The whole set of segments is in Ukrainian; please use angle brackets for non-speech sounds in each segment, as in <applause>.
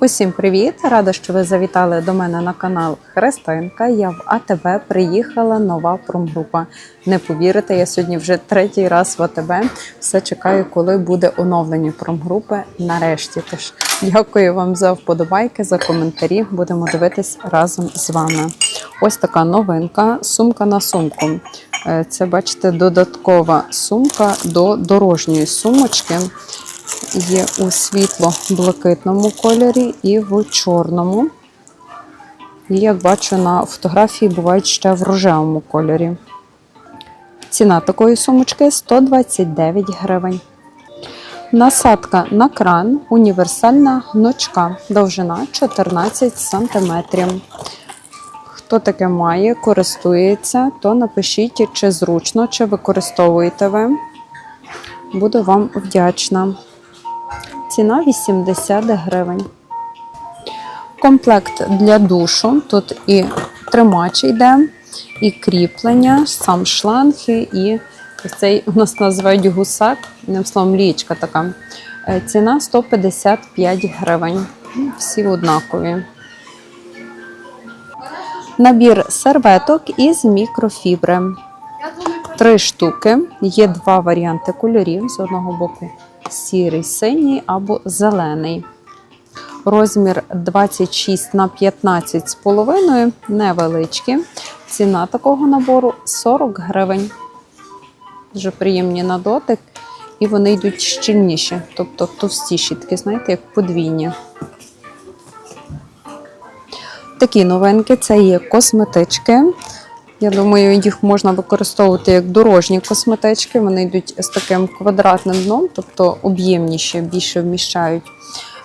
Усім привіт! Рада, що ви завітали до мене на канал Христинка. Я в АТБ приїхала нова промгрупа. Не повірите, я сьогодні вже третій раз в АТБ. Все чекаю, коли буде оновлення промгрупи. Нарешті. Тож дякую вам за вподобайки, за коментарі. Будемо дивитись разом з вами. Ось така новинка: сумка на сумку. Е, Це, бачите, додаткова сумка до дорожньої сумочки. Є у світло-блакитному кольорі і в чорному. І, як бачу, на фотографії бувають ще в рожевому кольорі. Ціна такої сумочки 129 гривень. Насадка на кран універсальна гнучка. Довжина 14 см. Хто таке має, користується, то напишіть, чи зручно, чи використовуєте ви. Буду вам вдячна. Ціна 80 гривень. Комплект для душу. Тут і тримач йде, і кріплення, сам шланг, і цей у нас називають гусак, одним словом, лічка така. Е, Ціна 155 гривень. Всі однакові. Набір серветок із мікрофібри. Три штуки. Є два варіанти кольорів. З одного боку сірий, синій або зелений. Розмір 26 на 15 з половиною, невеличкі. Ціна такого набору 40 гривень. Дуже приємні на дотик. І вони йдуть щільніші, тобто товстіші, такі, знаєте, як подвійні. Такі новинки це є косметички. Я думаю, їх можна використовувати як дорожні косметички. Вони йдуть з таким квадратним дном, тобто об'ємніші, більше вміщають.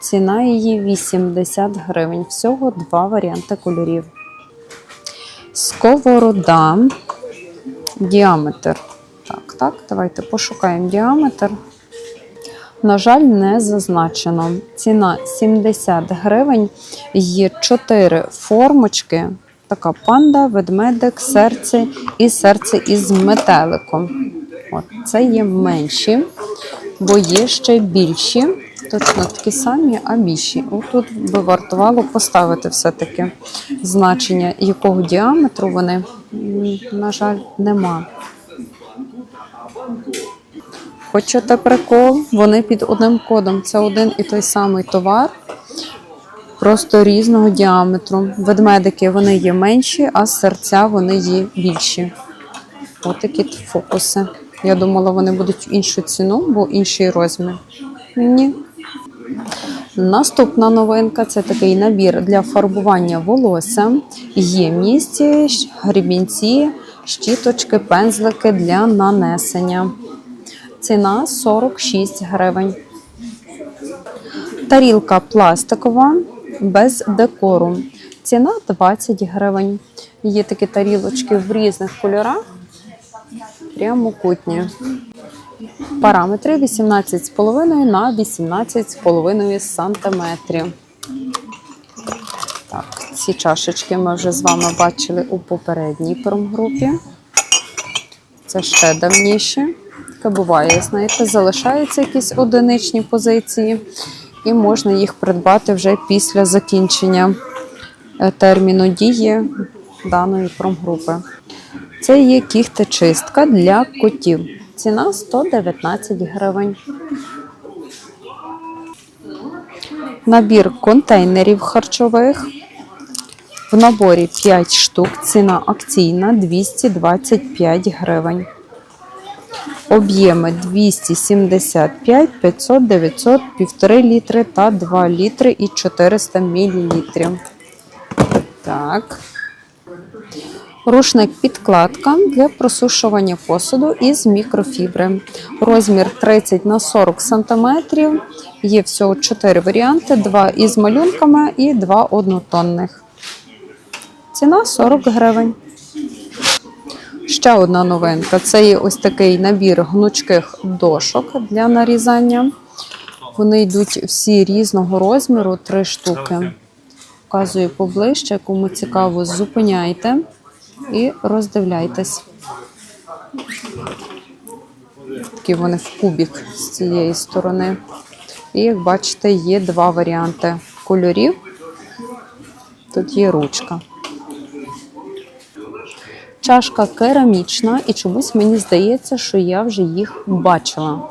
Ціна її 80 гривень. Всього два варіанти кольорів. Сковорода. Діаметр. Так, так, давайте пошукаємо діаметр. На жаль, не зазначено. Ціна 70 гривень. Є 4 формочки. Така панда, ведмедик, серце і серце із метеликом. От, це є менші, бо є ще більші. Точно такі самі, а більші. Тут би вартувало поставити все-таки значення, якого діаметру вони, на жаль, нема. Хочете прикол? Вони під одним кодом. Це один і той самий товар, просто різного діаметру. Ведмедики вони є менші, а серця вони є більші. Ось такі т- фокуси. Я думала, вони будуть іншу ціну, бо інший розмір. Ні. Наступна новинка це такий набір для фарбування волосся, ємність, щ- грібінці, щіточки, пензлики для нанесення. Ціна 46 гривень. Тарілка пластикова без декору. Ціна 20 гривень. Є такі тарілочки в різних кольорах. Прямокутні. Параметри 18,5 на 18,5 сантиметрів. Так, ці чашечки ми вже з вами бачили у попередній промгрупі. Це ще давніше. Таке буває, знаєте, залишаються якісь одиничні позиції, і можна їх придбати вже після закінчення е, терміну дії даної промгрупи. Це є кіхтечистка для котів. Ціна 119 гривень. Набір контейнерів харчових. В наборі 5 штук. Ціна акційна 225 гривень. Об'єми 275, 500, 900, 1,5 літри та 2 літри і 400 мілілітрів. Так. Рушник підкладка для просушування посуду із мікрофібри. Розмір 30 на 40 см. Є всього 4 варіанти: 2 із малюнками і 2 однотонних. Ціна 40 гривень. Ще одна новинка це є ось такий набір гнучких дошок для нарізання. Вони йдуть всі різного розміру, три штуки. Показую поближче, кому цікаво, зупиняйте і роздивляйтесь. Такі вони в кубік з цієї сторони. І як бачите, є два варіанти кольорів. Тут є ручка. Чашка керамічна, і чомусь мені здається, що я вже їх бачила.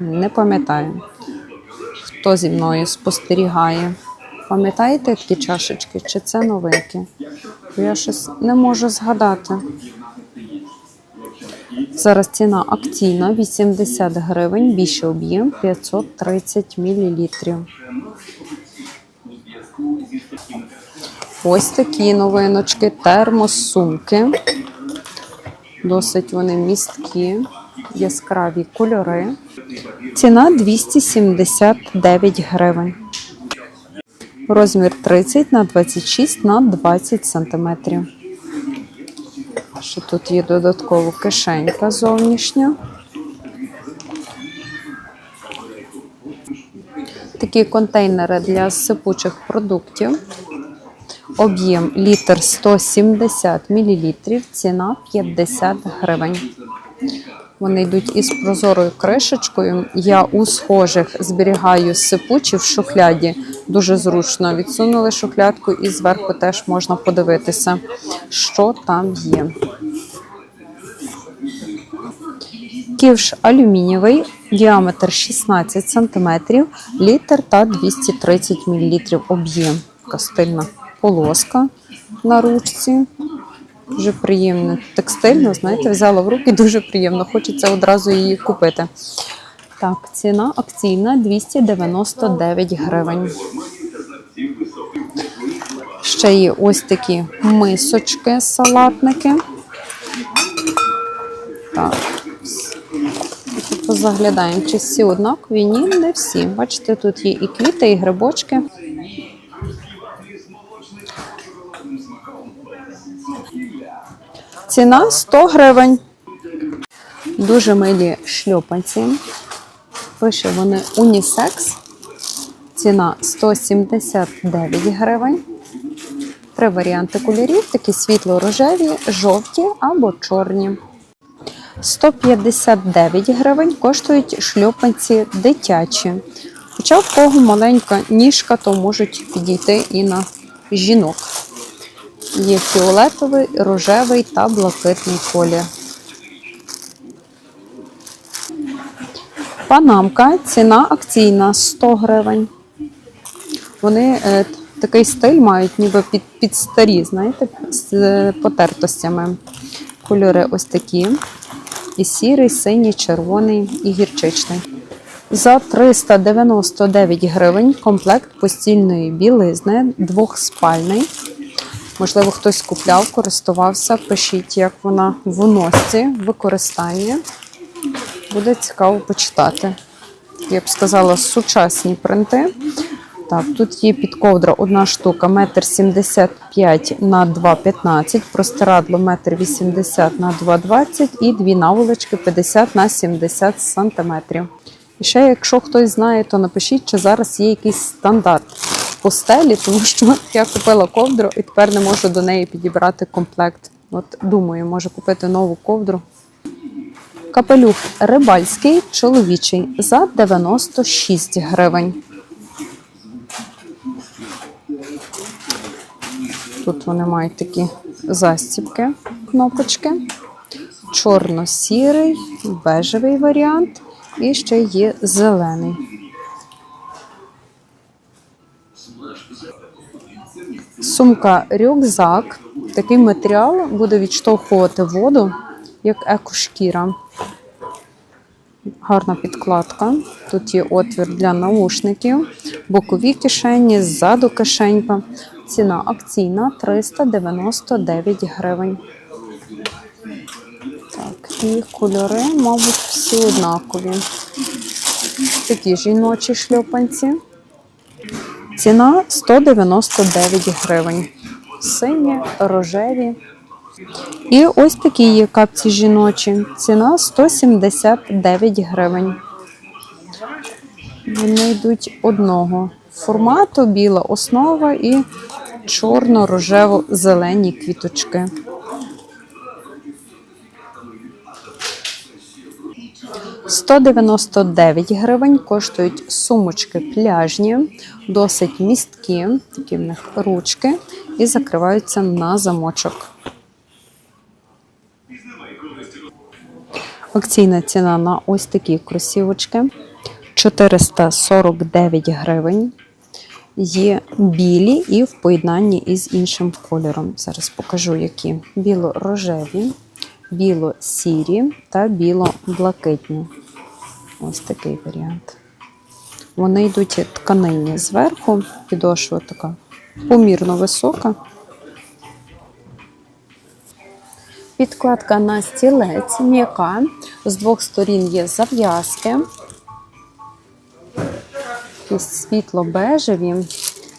Не пам'ятаю, хто зі мною спостерігає. Пам'ятаєте такі чашечки? Чи це новинки? Я щось не можу згадати. Зараз ціна акційна 80 гривень, більше об'єм 530 мл. Ось такі новиночки, термосумки. Досить вони місткі, яскраві кольори. Ціна 279 гривень. Розмір 30 на 26 на 20 сантиметрів. Ще тут є додатково кишенька зовнішня. Такі контейнери для сипучих продуктів. Об'єм літр 170 мл, ціна 50 гривень. Вони йдуть із прозорою кришечкою. Я у схожих зберігаю сипучі в шухляді. Дуже зручно. Відсунули шухлядку і зверху теж можна подивитися, що там є. Ківш алюмінієвий, діаметр 16 см, літр та 230 мл об'єм. Така стильна полоска на ручці. Дуже приємно. Текстильно, знаєте, взяла в руки, дуже приємно. Хочеться одразу її купити. Так, ціна акційна 299 гривень. Ще є ось такі мисочки, салатники. Так. Позаглядаємо, чи всі однакові? Ні, не всі. Бачите, тут є і квіти, і грибочки. Ціна 100 гривень. Дуже милі шльопанці. Пише вони унісекс. Ціна 179 гривень. Три варіанти кольорів: такі світло-рожеві, жовті або чорні. 159 гривень коштують шльопанці дитячі. Хоча в кого маленька ніжка, то можуть підійти і на жінок. Є фіолетовий, рожевий та блакитний колір. Панамка, ціна акційна 100 гривень. Вони е, такий стиль мають, ніби під, під старі, знаєте, з е, потертостями. Кольори ось такі. І сірий, синій, червоний і гірчичний. За 399 гривень комплект постільної білизни двохспальний. Можливо, хтось купляв, користувався. Пишіть, як вона в носці, в використанні. Буде цікаво почитати. Я б сказала, сучасні принти. Так, тут є підковдра одна штука, 1,75 м на 2,15 простирадло 1,80 м на 2,20 і дві наволочки 50 на 70 см. І ще, якщо хтось знає, то напишіть, чи зараз є якийсь стандарт постелі, тому що я купила ковдру і тепер не можу до неї підібрати комплект. От думаю, може купити нову ковдру. Капелюх рибальський чоловічий за 96 гривень. Тут вони мають такі застібки, кнопочки. Чорно-сірий, бежевий варіант і ще є зелений. Сумка рюкзак. Такий матеріал буде відштовхувати воду, як екошкіра. Гарна підкладка. Тут є отвір для наушників, бокові кишені, ззаду кишенька. Ціна акційна 399 гривень. Так, і кольори, мабуть, всі однакові. Такі жіночі шльопанці. Ціна 199 гривень. Сині, рожеві. І ось такі є капці жіночі. Ціна 179 гривень. Вони йдуть одного формату, біла основа і чорно-рожево-зелені квіточки. 199 гривень коштують сумочки пляжні, досить місткі, такі в них ручки, і закриваються на замочок. Акційна ціна на ось такі кросівочки 449 гривень. Є білі і в поєднанні із іншим кольором. Зараз покажу, які біло-рожеві, біло-сірі та біло-блакитні. Ось такий варіант. Вони йдуть тканинні зверху, підошва така помірно висока. Підкладка на стілець м'яка. З двох сторін є зав'язки. Такі світло-бежеві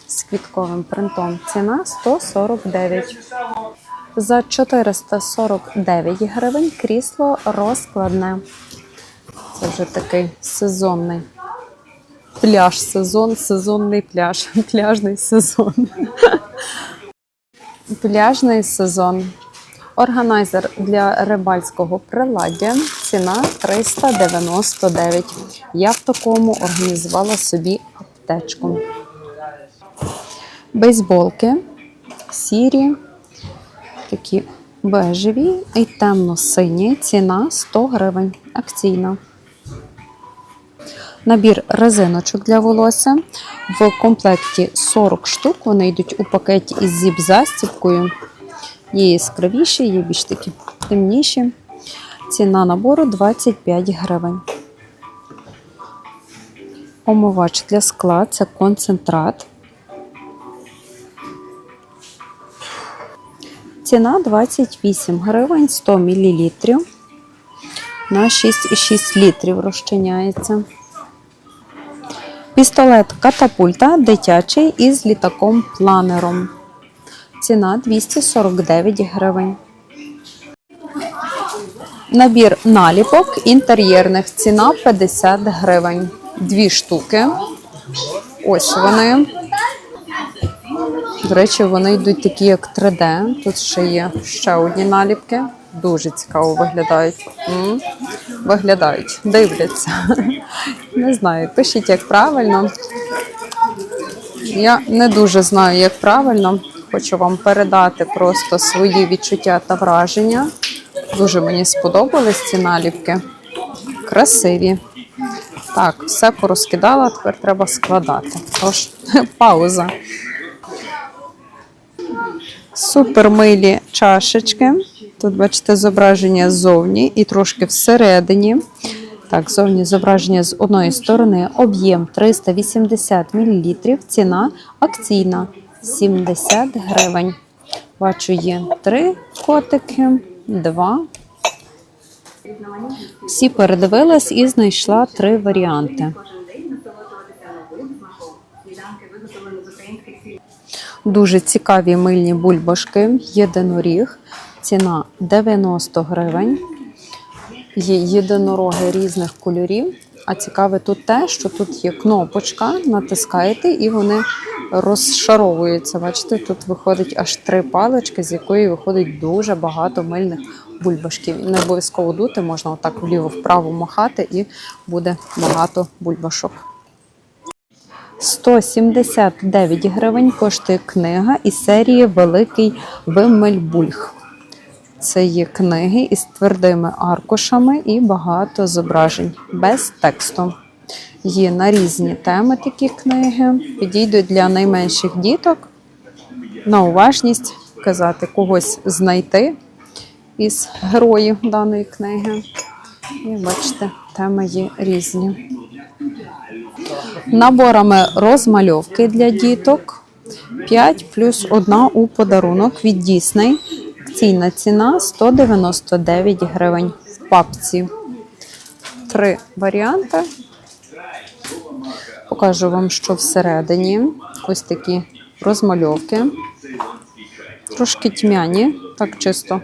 з квітковим принтом. Ціна 149. За 449 гривень крісло розкладне. Це вже такий сезонний пляж, сезон, сезонний пляж, <laughs> пляжний сезон. <laughs> Пляжний сезон. Органайзер для рибальського приладдя. Ціна 399. Я в такому організувала собі аптечку. Бейсболки сірі, такі бежеві і темно-сині. Ціна 100 гривень. Акційна. Набір резиночок для волосся. В комплекті 40 штук. Вони йдуть у пакеті із зіп-застібкою. Є яскравіші, є більш такі темніші. Ціна набору 25 гривень. Омивач для скла це концентрат. Ціна 28 гривень 100 мл. На 6,6 літрів розчиняється. Пістолет катапульта дитячий із літаком-планером. Ціна 249 гривень. Набір наліпок інтер'єрних. Ціна 50 гривень. Дві штуки. Ось вони. До речі, вони йдуть такі, як 3D. Тут ще є ще одні наліпки. Дуже цікаво виглядають. М, Виглядають, дивляться. <laughs> Не знаю, пишіть, як правильно. Я не дуже знаю, як правильно. Хочу вам передати просто свої відчуття та враження. Дуже мені сподобались ці наліпки. Красиві. Так, все порозкидала, тепер треба складати. Тож, <laughs> пауза. Супер милі чашечки. Тут, бачите, зображення ззовні і трошки всередині. Так, зовні зображення з одної сторони, об'єм 380 мл, ціна акційна 70 гривень. Бачу, є три котики, два. Всі передивилась і знайшла три варіанти. Дуже цікаві мильні бульбашки, єдиноріг. Ціна 90 гривень. Є єдинороги різних кольорів. А цікаве тут те, що тут є кнопочка, натискаєте, і вони розшаровуються. Бачите, тут виходить аж три палички, з якої виходить дуже багато мильних бульбашків. Не обов'язково дути, можна отак вліво-вправо махати, і буде багато бульбашок. 179 гривень коштує книга із серії Великий Вимельбульг. Це є книги із твердими аркушами і багато зображень без тексту. Є на різні теми такі книги. Підійдуть для найменших діток на уважність казати когось знайти із героїв даної книги. І бачите, теми є різні. Наборами розмальовки для діток 5 плюс 1 у подарунок від Disney. Акційна ціна 199 гривень в папці. Три варіанти. Покажу вам, що всередині. Ось такі розмальовки. Трошки тьмяні, так чисто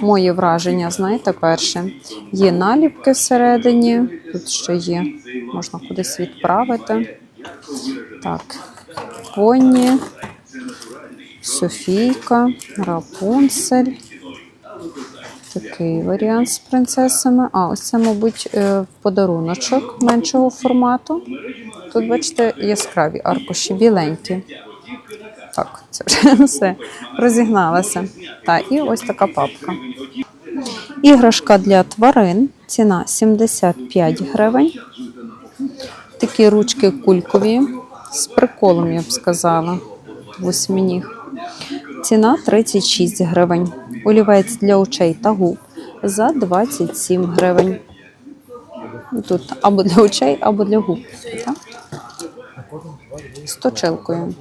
моє враження, знаєте, перше. Є наліпки всередині, тут ще є, можна кудись відправити. Так, коні, Софійка, Рапунцель. такий варіант з принцесами. А, ось це, мабуть, е, подаруночок меншого формату. Тут, бачите, яскраві аркуші, біленькі. Так, це вже <laughs> все розігналося. Та, і ось така папка. Іграшка для тварин. Ціна 75 гривень. Такі ручки кулькові з приколом, я б сказала. Восьминіг. Ціна 36 гривень. Олівець для очей та губ за 27 гривень. Тут або для очей, або для губ. Так? З точилкою.